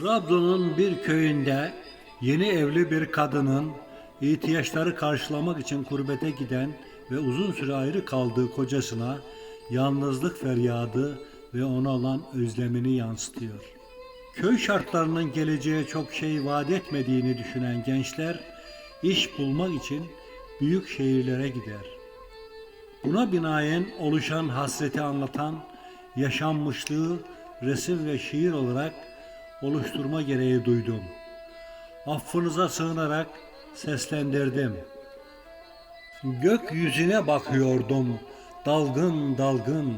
Trabzon'un bir köyünde yeni evli bir kadının ihtiyaçları karşılamak için kurbete giden ve uzun süre ayrı kaldığı kocasına yalnızlık feryadı ve ona olan özlemini yansıtıyor. Köy şartlarının geleceğe çok şey vaat etmediğini düşünen gençler iş bulmak için büyük şehirlere gider. Buna binaen oluşan hasreti anlatan yaşanmışlığı resim ve şiir olarak oluşturma gereği duydum. Affınıza sığınarak seslendirdim. Gökyüzüne bakıyordum dalgın dalgın.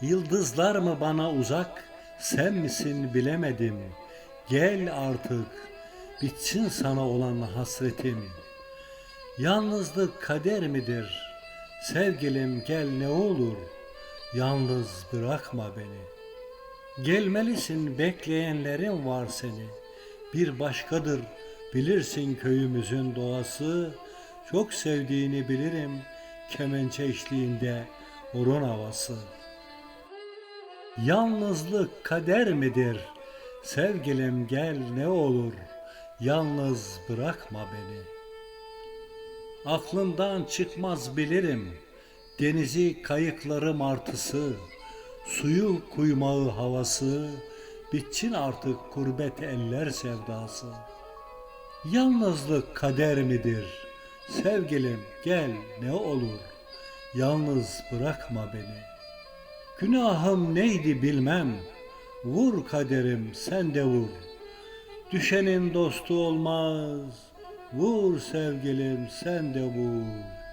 Yıldızlar mı bana uzak, sen misin bilemedim. Gel artık, bitsin sana olan hasretim. Yalnızlık kader midir? Sevgilim gel ne olur, yalnız bırakma beni. Gelmelisin bekleyenlerin var seni. Bir başkadır bilirsin köyümüzün doğası. Çok sevdiğini bilirim kemençe eşliğinde orun havası. Yalnızlık kader midir? Sevgilim gel ne olur, yalnız bırakma beni. Aklımdan çıkmaz bilirim, denizi kayıkları martısı, suyu kuymağı havası, bitsin artık kurbet eller sevdası. Yalnızlık kader midir? Sevgilim gel ne olur, yalnız bırakma beni. Günahım neydi bilmem, vur kaderim sen de vur. Düşenin dostu olmaz, vur sevgilim sen de vur.